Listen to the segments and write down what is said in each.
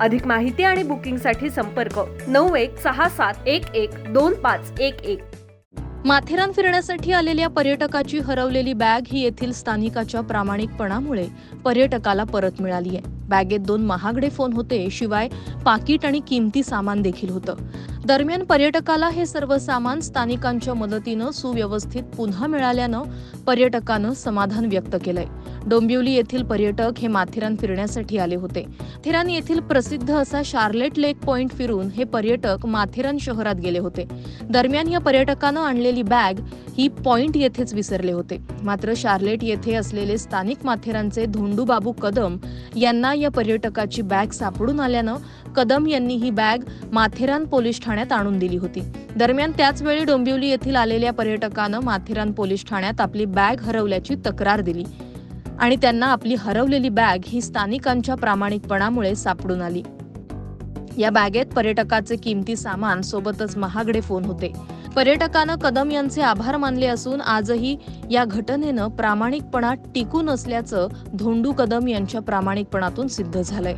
अधिक माहिती आणि बुकिंगसाठी संपर्क नऊ एक सहा सात एक एक दोन पाच एक एक. माथेरान फिरण्यासाठी आलेल्या पर्यटकाची हरवलेली बॅग ही येथील स्थानिकाच्या प्रामाणिकपणामुळे पर्यटकाला परत मिळाली आहे बॅगेत दोन महागडे फोन होते शिवाय पाकिट आणि किमती सामान देखील होतं. दरम्यान पर्यटकाला हे सर्व सामान स्थानिकांच्या मदतीनं सुव्यवस्थित पुन्हा मिळाल्यानं पर्यटकानं समाधान व्यक्त केलंय. डोंबिवली येथील पर्यटक हे माथेरान फिरण्यासाठी आले होते. थिरान येथील प्रसिद्ध असा शार्लेट लेक पॉइंट फिरून हे पर्यटक माथेरान शहरात गेले होते. दरम्यान या पर्यटकानं आणलेली बॅग ही पॉइंट येथेच विसरले होते. मात्र शार्लेट येथे असलेले स्थानिक माथेरानचे धोंडूबाबू कदम यांना या पर्यटकाची बॅग सापडून आल्यानं कदम यांनी ही बॅग माथेरान पोलीस ठाण्यात आणून दिली होती. दरम्यान त्याचवेळी डोंबिवली येथील आलेल्या पर्यटकानं माथेरान पोलीस ठाण्यात आपली बॅग हरवल्याची तक्रार दिली आणि त्यांना आपली हरवलेली बॅग ही स्थानिकांच्या प्रामाणिकपणामुळे सापडून आली. या बॅगेत पर्यटकाचे किमती सामान सोबतच महागडे फोन होते. पर्यटकानं कदम यांचे आभार मानले असून आजही या घटनेनं प्रामाणिकपणा टिकून असल्याचं धोंडू कदम यांच्या प्रामाणिकपणातून सिद्ध झालंय.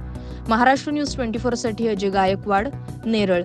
महाराष्ट्र न्यूज ट्वेंटी फोरसाठी अजय गायकवाड नेरळ.